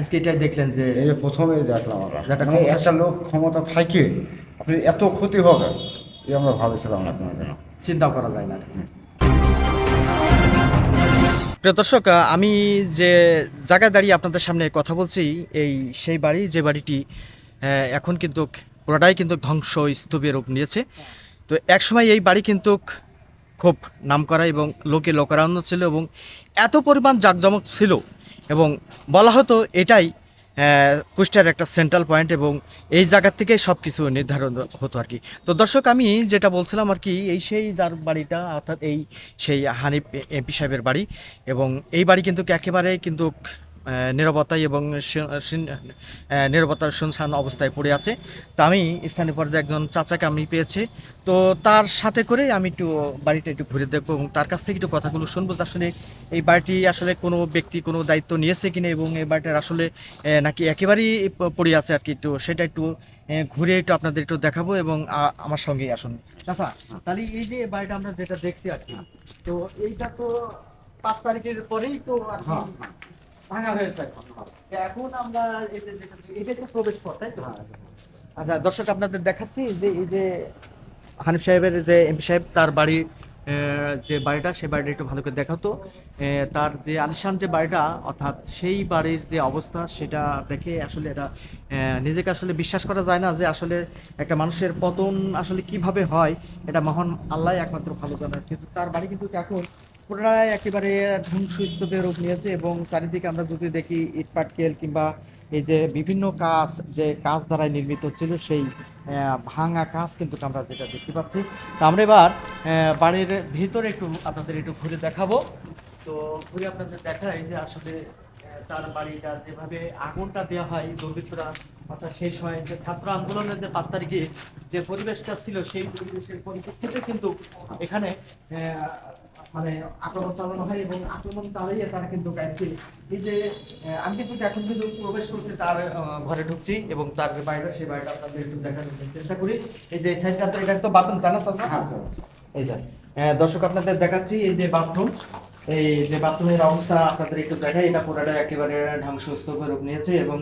আজকে এটাই দেখলেন যে এই যে প্রথমেই দেখলাম আমরা। একটা মানে একটা লোক ক্ষমতা থাকে আপনি এত ক্ষতি হবে এই আমরা ভাবেছিলাম না কোনো দিনও। চিন্তা করা যায় না প্রিয় দর্শক আমি যে জায়গায় দাঁড়িয়ে আপনাদের সামনে কথা বলছি এই সেই বাড়ি যে বাড়িটি আহ, এখন কিন্তু পুরোটাই কিন্তু ধ্বংস স্তূপের রূপ নিয়েছে। তো একসময় এই বাড়ি কিন্তু খুব নামকরা এবং লোকে লোকারণ্য ছিল এবং এত পরিমাণ জাঁকজমক ছিল এবং বলা হতো এটাই কুষ্টার একটা সেন্ট্রাল পয়েন্ট এবং এই জায়গার থেকে সব কিছু নির্ধারণ হতো আর কি। তো দর্শক, আমি যেটা বলছিলাম আর কি, এই সেই যার বাড়িটা, অর্থাৎ এই সেই হানিফ এমপি সাহেবের বাড়ি এবং এই বাড়ি কিন্তু একেবারে কিন্তু নিরাপত্তায় এবং নিরাপত্তার শুনশান অবস্থায় পড়ে আছে। তো আমি স্থানীয় পর্যায়ে একজন চাচাকে আমি পেয়েছি। তো তার সাথে করে আমি একটু বাড়িটা একটু ঘুরে দেখব এবং তার কাছ থেকে একটু কথাগুলো শুনব আসলে এই বাড়িটি আসলে কোনো ব্যক্তি কোনো দায়িত্ব নিয়েছে কিনা এবং এই বাড়িটার আসলে নাকি একেবারেই পড়ে আছে আর কি একটু, সেটা একটু ঘুরে একটু আপনাদের একটু দেখাবো এবং আমার সঙ্গেই আসুন। চাচা, তাহলে এই যে বাড়িটা আমরা যেটা দেখছি আর কি, তো এইটা তো পাঁচ তারিখের পরেই তো ভাঙা হয়েছে এখন। এখন আমরা এই যে যেটা এটা একটা প্রবেশ পথ তাই তো? আচ্ছা দর্শক, আপনাদের দেখাচ্ছি যে এই যে হানিফ সাহেবের যে এমপি সাহেব, তার বাড়ি যে বাড়িটা সেই বাড়িটা একটু ভালো করে দেখাতো তার যে আলিশান যে বাড়িটা, অর্থাৎ সেই বাড়ির যে অবস্থা, সেটা দেখে আসলে এটা নিজেকে আসলে বিশ্বাস করা যায় না যে আসলে একটা মানুষের পতন আসলে কীভাবে হয়, এটা মহান আল্লাহ একমাত্র ভালো জানে। কিন্তু তার বাড়ি কিন্তু এখন পুনরায় একেবারে ধ্বংসস্তূপে রূপ নিয়েছে এবং চারিদিকে আমরা যদি দেখি ইটপাটকেল কিংবা এই যে বিভিন্ন কাজ, যে কাজ দ্বারাই নির্মিত ছিল, সেই ভাঙা কাজ কিন্তু আমরা যেটা দেখতে পাচ্ছি। তো আমরা এবার বাড়ির ভিতরে একটু আপনাদের একটু ঘুরে দেখাবো। তো ঘুরে আপনাদের দেখাই যে আসলে তার বাড়িটা যেভাবে আগুনটা দেওয়া হয়, দুর্বৃত্তরা অর্থাৎ সেই সময় যে ছাত্র আন্দোলনের যে পাঁচ তারিখে যে পরিবেশটা ছিল, সেই পরিবেশের পরিপ্রেক্ষিতে কিন্তু এখানে মানে আক্রমণ চালানো হয় এবং আক্রমণ চালিয়ে তারা কিন্তু আজকে এই যে আমি কিন্তু এখন কিন্তু প্রবেশ করতে তার ঘরে ঢুকছি এবং তার যে বাড়িটা সেই বাড়িটা আপনাদের একটু দেখানোর চেষ্টা করি। এই যে সাইডটা তো এটা তো বাথরুম তাই না চাচা? এই যে দর্শক আপনাদের দেখাচ্ছি এই যে বাথরুম এই যে বাথরুমের অবস্থা আপনাদের একটু দেখাই এটা পুরোটা একেবারে ধ্বংসস্তূপের রূপ নিয়েছে এবং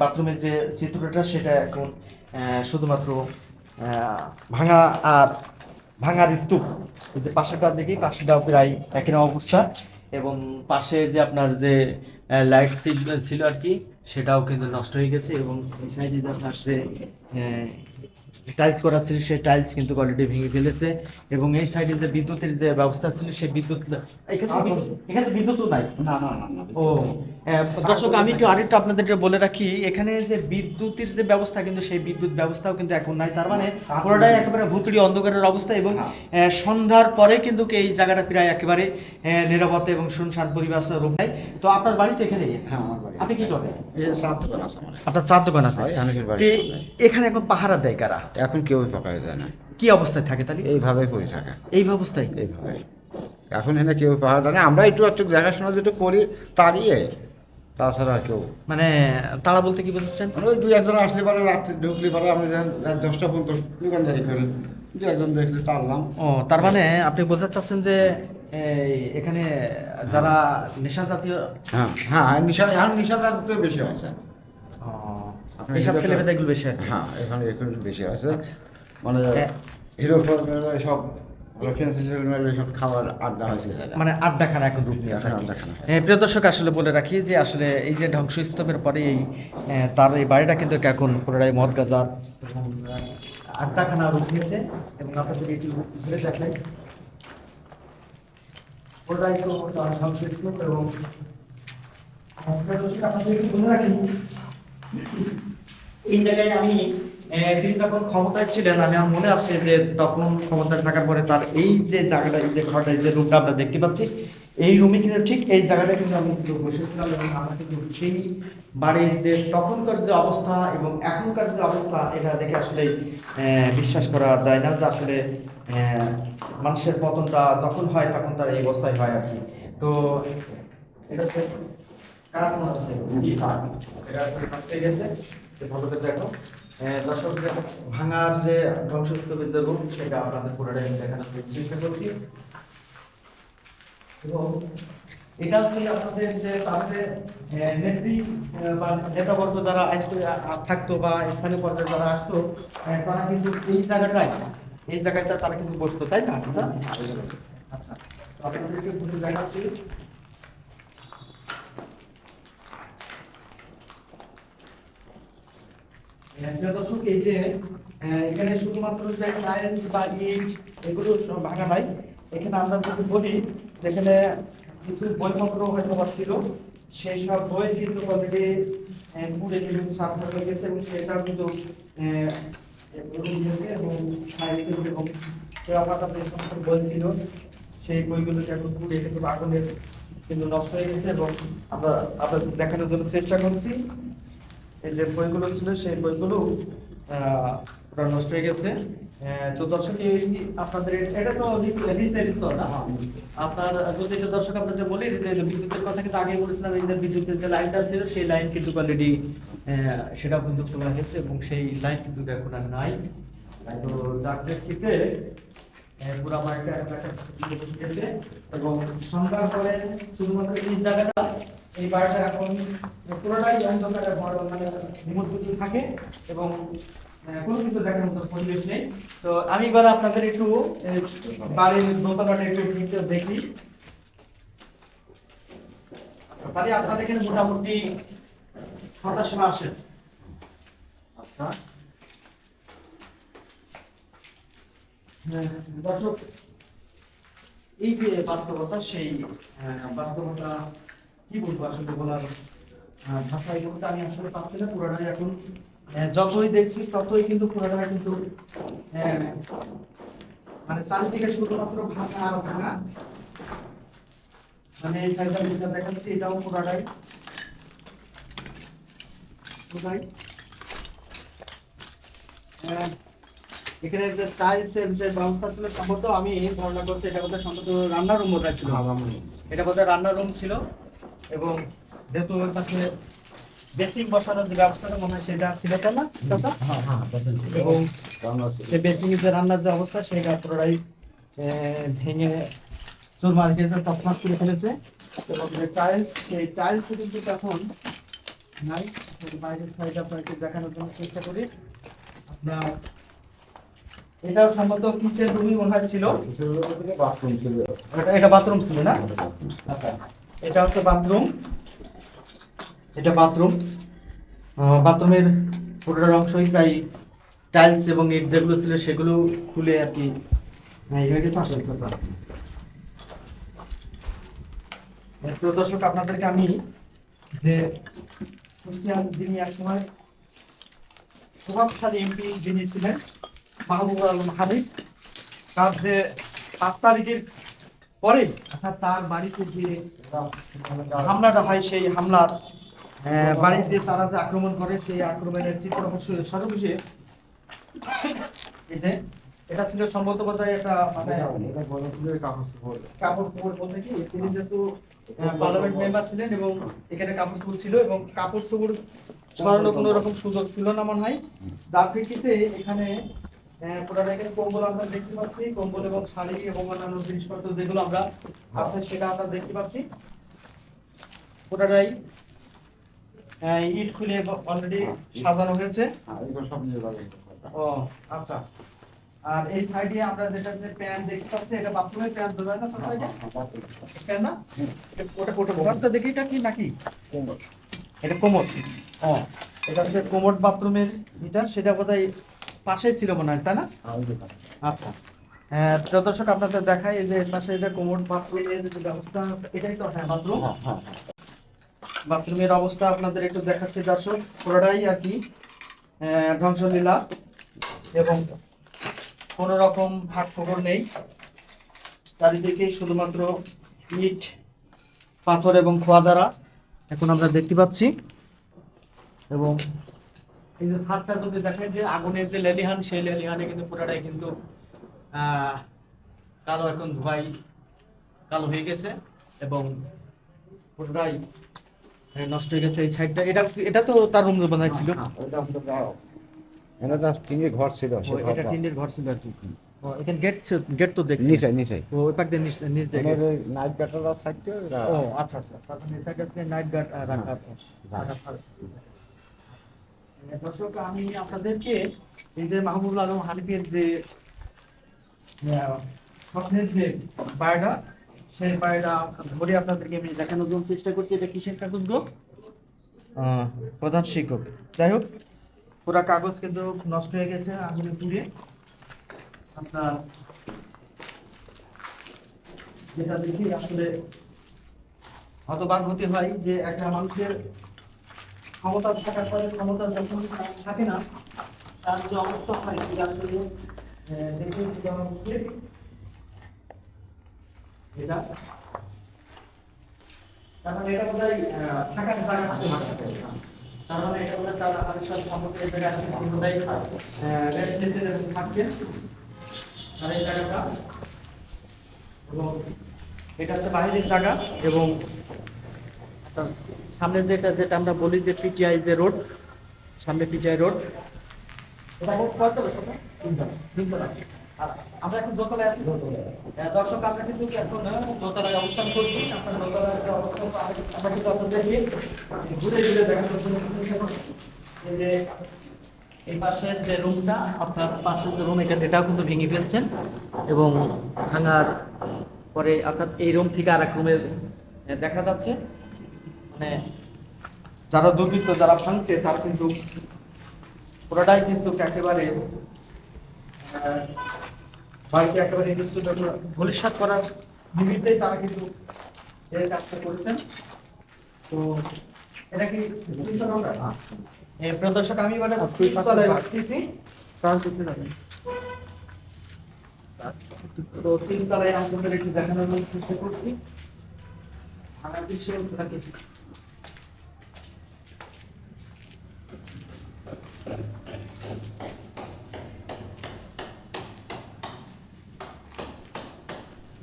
বাথরুমের যে চিত্রটা সেটা এখন শুধুমাত্র ভাঙা আর ভাঙার স্তূপ। যে পাশেটা দেখি পাশেটাও প্রায় একই রকম অবস্থা। এবং পাশে যে আপনার যে লাইট ছিল আর কি, সেটাও কিন্তু নষ্ট হয়ে গেছে এবং সাইডে আপনার যে টাইলস করা ছিল সেই টাইলস কিন্তু অলরেডি ভেঙে ফেলেছে এবং এই সাইডে যে বিদ্যুতের যে ব্যবস্থা ছিল সেই বিদ্যুৎ এখানে এখানে তো বিদ্যুৎও নাই। না না না ও দর্শক আমি একটু আরেকটু আপনাদের বলে রাখি এখানে যে বিদ্যুতের যে ব্যবস্থা কিন্তু সেই বিদ্যুৎ ব্যবস্থাও কিন্তু এখন নাই। তার মানে পুরোটাই একেবারে ভুতুড়ি অন্ধকারের অবস্থা এবং আহ, সন্ধ্যার পরে কিন্তু এই জায়গাটা প্রায় একেবারে আহ, নিরাপত্তা এবং শুনশান পরিবেশ রূপ নেয়। তো আপনার বাড়ি তো এখানে হ্যাঁ আমার বাড়ি। আপনি কি করেন? চার দোকান আছে আপনার চার দোকান আছে? হয়, এখানে এখন পাহারা দেয় কারা? এখন কেউই পাকায় যায় না। কি অবস্থায় থাকে তাহলে? এইভাবে করে থাকে। এই অবস্থায়? এইভাবে এখন এখানে কেউ পাহাড় দেয় না। আমরা একটু একটু দেখাশোনা যেটা করি তারই তাছাড়া আর কেউ মানে তারা বলতে কি বোঝাচ্ছেন? মানে ওই দুই একজন আসলে পরে রাত্রে ঢুকলে পরে আমরা যখন রাত দশটা পর্যন্ত দোকানদারি করি দু একজন দেখলে চাললাম ও তার মানে আপনি বোঝাতে চাচ্ছেন যে এখানে যারা নেশা জাতীয় হ্যাঁ। হ্যাঁ নিশা এখন নিশাদার তো বেশি আছে ছেলেমেয়েদের এগুলো বেশি হ্যাঁ এখানে এখন বেশি আছে আচ্ছা। মানে হ্যাঁ। হিরো ফর্মের সব মানে আড্ডাখানা এখন রূপ নিয়েছে আর এখন কি। আড্ডাখানা। এ, প্রিয় দর্শক আসলে বলে রাখি যে আসলে এই যে ধ্বংসস্তূপের পরে এই তার এই বাড়িটা কিন্তু এখন পুরোটাই মদ আহ, আড্ডাখানা রূপ নিয়েছে এবং ঘুরে পুরোটাই ধ্বংসস্তূপ এবং প্রিয় দর্শক আপনাদের বলে রাখি এই জায়গায় আমি তিনি যখন ক্ষমতায় ছিলেন, আমি আমার মনে আছে যে তখন ক্ষমতায় থাকার পরে তার এই যে জায়গাটা, এই যে ঘরটা, এই যে রুমটা আমরা দেখতে পাচ্ছি, এই রুমে কিন্তু ঠিক এই জায়গাটা কিন্তু আমি কিন্তু বসেছিলাম এবং আমরা কিন্তু সেই বাড়ির যে তখনকার যে অবস্থা এবং এখনকার যে অবস্থা, এটা দেখে আসলে বিশ্বাস করা যায় না যে আসলে মানুষের পতনটা যখন হয় তখন তার এই অবস্থায় হয় আর কি। তো, এটা কার মনে আছে? ফার্স্টে গেছে যে ভালো দেখো। আহ, ভাঙার যে ধ্বংসস্তূপের যে রূপ সেটা আপনাদের পুরোটাই দেখানোর চেষ্টা করছি। এবং এটা হচ্ছে আপনাদের যে তাদের নেত্রী বা নেতাবর্গ যারা আসতো থাকতো বা স্থানীয় পর্যায়ে যারা আসতো তারা কিন্তু এই জায়গাটায় এই জায়গাটা তারা কিন্তু বসতো তাই না? আচ্ছা আচ্ছা। আপনাদেরকে দুটো জায়গা ছিল প্রিয় দর্শক, এই যে এখানে শুধুমাত্র যে টাইলস বা ইট এগুলো সব ভাঙা নাই এখানে আমরা যদি বলি, যেখানে কিছু বইপত্র হয়তো ছিল, সেই সব বই কিন্তু অলরেডি পুড়ে কিন্তু সাফ হয়ে গেছে এবং সেটাও কিন্তু এবং এবং সে অপাতা যে সমস্ত বই ছিল, সেই বইগুলোকে এখন পুড়ে কিন্তু আগুনের কিন্তু নষ্ট হয়ে গেছে এবং আমরা আপনাদের দেখানোর জন্য চেষ্টা করছি। এই যে বইগুলো ছিল সেই বইগুলো ওটা নষ্ট হয়ে গেছে। তো দর্শক আপনাদের এটা তো নিচের স্তর না? আপনার যদি এটা দর্শক আপনাদের বলি বিদ্যুতের কথা কিন্তু আগে বলেছিলাম এই যে বিদ্যুতের যে লাইনটা ছিল সেই লাইন কিন্তু অলরেডি সেটাও কিন্তু খোলা হয়েছে এবং সেই লাইন কিন্তু এখন আর নাই। তো যার প্রেক্ষিতে পুরো এবং পরে শুধুমাত্র এই জায়গাটা এই এখন পুরোটাই অন্ধকারে মানে থাকে এবং কোনো কিছু দেখার মতো পরিবেশ নেই। তো আমি এবার আপনাদের একটু বাড়ির দোতলাটা একটু দেখি। আচ্ছা, তাহলে আপনাদের এখানে মোটামুটি ছটার সময় আসেন? আচ্ছা। দর্শক এই যে বাস্তবতা সেই বাস্তবতা কি বলব আসলে বলার আহ, ভাষা এই মুহূর্তে আমি আসলে পাচ্ছি না পুরাটাই এখন যতই দেখছি ততই কিন্তু পুরাটা কিন্তু মানে চারিদিকে শুধুমাত্র ভাঙা আর ভাঙা। মানে এই সাইডটা যেটা দেখাচ্ছি এটাও পুরাটাই। পুরাই আহ, এখানে যে টাইলসের যে ব্যবস্থা ছিল সম্ভবত আমি ধারণা করছি এটা বোধহয় সম্ভবত রান্নার রুম বোধহয় ছিল। এটা বোধহয় রান্নার রুম ছিল এবং যেহেতু ওর পাশে বেসিং বসানোর যে ব্যবস্থাটা মনে হয় সেটা ছিল তাই না চাচা? এবং সেই বেসিং যে রান্নার যে অবস্থা সেটা পুরোটাই ভেঙে চুরমার খেয়েছে তসমাত করে ফেলেছে। এবং যে টাইলস সেই টাইলস কিন্তু এখন নাই বাইরের সাইড আপনাকে দেখানোর জন্য চেষ্টা করি। আপনার এটাও সম্ভবত কিচেন রুমই মনে হয় ছিল। বাথরুম ছিল। এটা এটা বাথরুম ছিল না? আচ্ছা এটা হচ্ছে বাথরুম এটা বাথরুম বাথরুমের পুরোটার অংশই প্রায় টাইলস এবং ইট যেগুলো ছিল সেগুলো খুলে আর কি এই গেছে আসলে স্যার প্রিয় দর্শক আপনাদেরকে আমি যে যিনি একসময় প্রভাবশালী এমপি যিনি ছিলেন মাহবুব আলম তার যে পাঁচ তারিখের পরে অর্থাৎ তার হামলাটা হয় সেই হামলার তারা যে আক্রমণ করে সেই আক্রমণের চিত্র এটা ছিল একটা মানে কাপড় চোপড় বলতে কি, তিনি যেহেতু পার্লামেন্ট মেম্বার ছিলেন এবং এখানে কাপড় চোপড় ছিল এবং কাপড় চোপড় ছড়ানোর কোনো রকম সুযোগ ছিল না মনে হয়। যার প্রেক্ষিতে এখানে আহ, পুরানো এখানে কম্বল আমরা দেখতে পাচ্ছি কম্বল এবং শাড়ি এবং অন্যান্য জিনিসপত্র যেগুলো আমরা আছে সেটা আমরা দেখতে পাচ্ছি। পুরাটাই ইট খুলে অলরেডি সাজানো হয়েছে। ও আচ্ছা। আর এই সাইডে আমরা যেটা যে প্যান দেখতে পাচ্ছি এটা বাথরুমের প্যান তো না চাচা এটা প্যান না? ওটা ওটা ঘরটা দেখি এটা কি নাকি? এটা কোমর ও এটা হচ্ছে কোমর বাথরুমের এটা সেটা বোধহয় পাশেই ছিল মনে হয় তাই না? আচ্ছা। হ্যাঁ প্রিয় দর্শক আপনাদের দেখাই যে পাশে এটা কোমর বাথরুমের যে ব্যবস্থা এটাই তো হ্যাঁ বাথরুম? বাথরুমের অবস্থা আপনাদের একটু দেখাচ্ছি দর্শক পুরোটাই আর কি ধ্বংসলীলা এবং কোনো রকম ভাগ খবর নেই। চারিদিকে শুধুমাত্র ইট পাথর এবং খোয়া দ্বারা এখন আমরা দেখতে পাচ্ছি। এবং এই যে ছাদটা যদি দেখেন যে আগুনের যে লেলিহান সেই লেলিহানে কিন্তু পুরোটাই কিন্তু কালো এখন ধোয়াই কালো হয়ে গেছে এবং পুরোটাই নষ্ট হয়ে গেছে এই সাইডটা। এটা এটা তো তার রুম বানাইছিল এটা টিনের ঘর ছিল এটা টিনের ঘর ছিল আর কি। এখানে গেট গেট তো দেখছি। নিচে নিচে। ও ওই পাক দিয়ে নিচ নিচ। এই নাইট গাটাররা থাকতে ও আচ্ছা আচ্ছা। সাইডে নাইট গার্ড রাখা। থাকে। দর্শক আমি আপনাদেরকে এই যে মাহমুদুল আলম হানিফের যে স্বপ্নের যে বায়োটা সেই বায়োটা ধরে আপনাদেরকে আমি দেখানোর জন্য চেষ্টা করছি। এটা কিসের কাগজ গো? প্রধান শিক্ষক। যাই হোক। পুরা কাগজ কিন্তু নষ্ট হয়ে গেছে আগুনে পুড়ে। আপনার যেটা দেখি আসলে হতবাক হতে হয় যে একটা মানুষের ক্ষমতা থাকার পরে ক্ষমতা যখন থাকে না তার যে অবস্থা হয় সেটা আসলে আহ, দেখে যেমন। এটা মানে এটা বোধহয় থাকার মানে এটা সম্পর্কে বোধহয় আর এই জায়গাটা এবং এটা হচ্ছে বাইরের জায়গা এবং সামনে যেটা যেটা আমরা বলি যে পিটিআই যে রোড সামনে পিটিআই রোড আমরা এখন আছি। এখন দোতলায় অবস্থান করছি। আপনার অবস্থান আমরা- কিন্তু ঘুরে ঘুরে এই যে এই পাশের যে রুমটা পাশের যে রুম এটা কিন্তু ভেঙে ফেলছেন। এবং ভাঙার পরে অর্থাৎ এই রুম থেকে আর এক রুমের দেখা যাচ্ছে। মানে যারা দুর্বৃত্ত যারা ভাঙছে তারা কিন্তু পুরোটাই কিন্তু একেবারে বাড়িতে একেবারে ভবিষ্যৎ করার নিমিত্তেই তারা কিন্তু এই কাজটা করেছেন। তো এটা কি তিনতলা আমরা? এ, প্রিয় দর্শক আমি তিনতলায় রাখতেছি তো তিনতলায় আপনাদের একটু দেখানোর চেষ্টা করছি। আমার বিষয়ে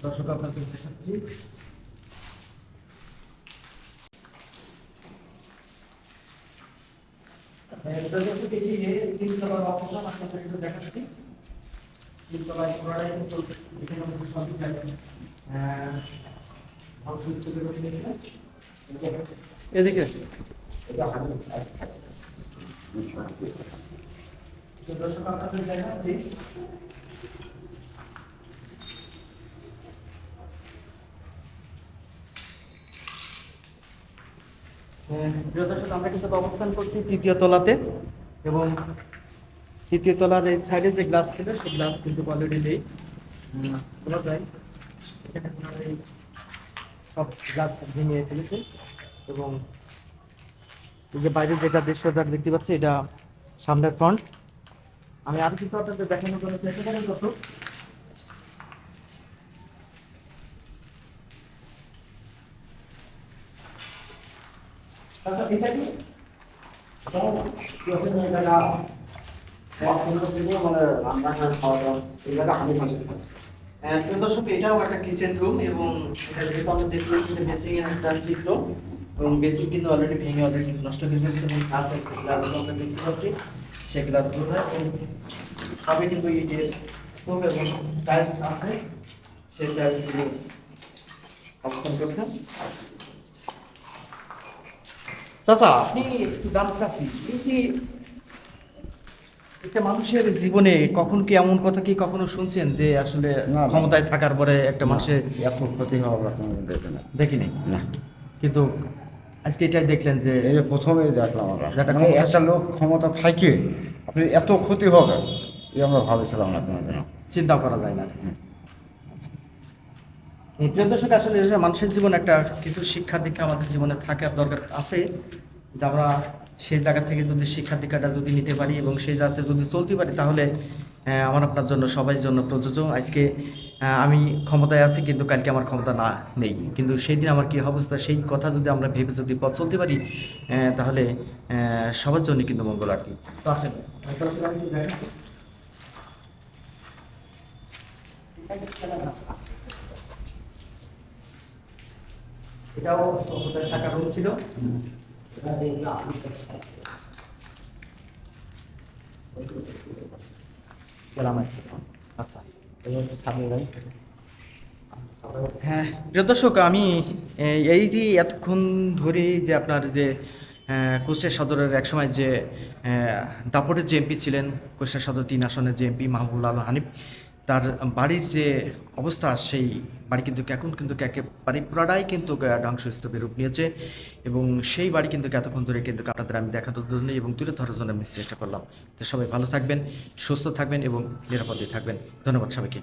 দর্শক আপনাদের দেখাচ্ছি হ্যাঁ, দর্শক এই যে তিনতলার অবস্থা আপনাদের একটু দেখাচ্ছি। তিনতলায় পুরোটাই কিন্তু এখানে কিন্তু সবই ধ্বংস স্তূপে করে দিয়েছে। এদিকে দর্শক আপনাদের দেখাচ্ছি। প্রিয় দর্শক আমরা কিন্তু অবস্থান করছি তৃতীয় তলাতে এবং তৃতীয় তলার এই সাইডে যে গ্লাস ছিল সেই গ্লাস কিন্তু অলরেডি নেই। উম, যায় এখানে সব গ্লাস ভেঙে ফেলেছে এবং এই যে বাইরে যেটা দৃশ্যটা দেখতে পাচ্ছি এটা সামনের ফ্রন্ট আমি আর কিছু আপনাদের দেখানোর জন্য চেষ্টা করেন দর্শক। আচ্ছা এটা কি? হ্যাঁ, প্রিয় দর্শক এটাও একটা কিচেন রুম এবং এটা যদি আমরা দেখলাম এটা বেসিং এর একটা এবং বেসিং কিন্তু অলরেডি ভেঙে কিন্তু নষ্ট হয়ে এবং গ্লাস দেখতে পাচ্ছি সেই গ্লাসগুলো সবই কিন্তু ইটের এবং টাইলস আছে। সেই টাইলসগুলো অবস্থান করছে। চাচা আপনি একটু জানতে চাচ্ছি এই যে একটা মানুষের জীবনে কখন কি এমন কথা কি কখনো শুনছেন যে আসলে। ক্ষমতায় থাকার পরে একটা মানুষের এত ক্ষতি হওয়ার কোনো দেখে না। দেখিনি? না। কিন্তু আজকে এটাই দেখলেন যে এই যে প্রথমে দেখলাম আমরা মানে একটা লোক ক্ষমতা থাকে আপনি এত ক্ষতি হবে এই আমরা ভাবেছিলাম না কোনোদিন চিন্তা করা যায় না। প্রিয় দর্শক, আসলে মানুষের জীবনে একটা কিছু শিক্ষা দীক্ষা আমাদের জীবনে থাকার দরকার আছে, যে আমরা সেই জায়গা থেকে যদি শিক্ষা দীক্ষাটা যদি নিতে পারি এবং সেই জায়গাতে যদি চলতে পারি, তাহলে আমার আপনার জন্য, সবাই জন্য প্রযোজ্য। আজকে আমি ক্ষমতায় আছি, কিন্তু কালকে আমার ক্ষমতা না, নেই। কিন্তু সেই দিন আমার কি অবস্থা, সেই কথা যদি আমরা ভেবে যদি পথ চলতে পারি তাহলে সবার জন্য কিন্তু মঙ্গল আর কি। আসেন একটু দেখাচ্ছি। এটাও ওদের টাকা রুম ছিল। আচ্ছা। হ্যাঁ প্রিয় দর্শক আমি এই- যে এতক্ষণ ধরে যে আপনার যে আহ, কুষ্টিয়া সদরের একসময় যে দাপটের যে এমপি ছিলেন কুষ্টিয়া সদর তিন আসনের যে এমপি মাহবুল আল হানিফ তার বাড়ির যে অবস্থা, সেই বাড়ি কিন্তু এখন কিন্তু একেবারে পুরাটাই কিন্তু ধ্বংসস্তূপে রূপ নিয়েছে এবং সেই বাড়ি কিন্তু এতক্ষণ ধরে কিন্তু আপনাদের আমি দেখানোর জন্য এবং তুলে ধরার জন্য আমি চেষ্টা করলাম। তো সবাই ভালো থাকবেন, সুস্থ থাকবেন এবং নিরাপদে থাকবেন। ধন্যবাদ সবাইকে।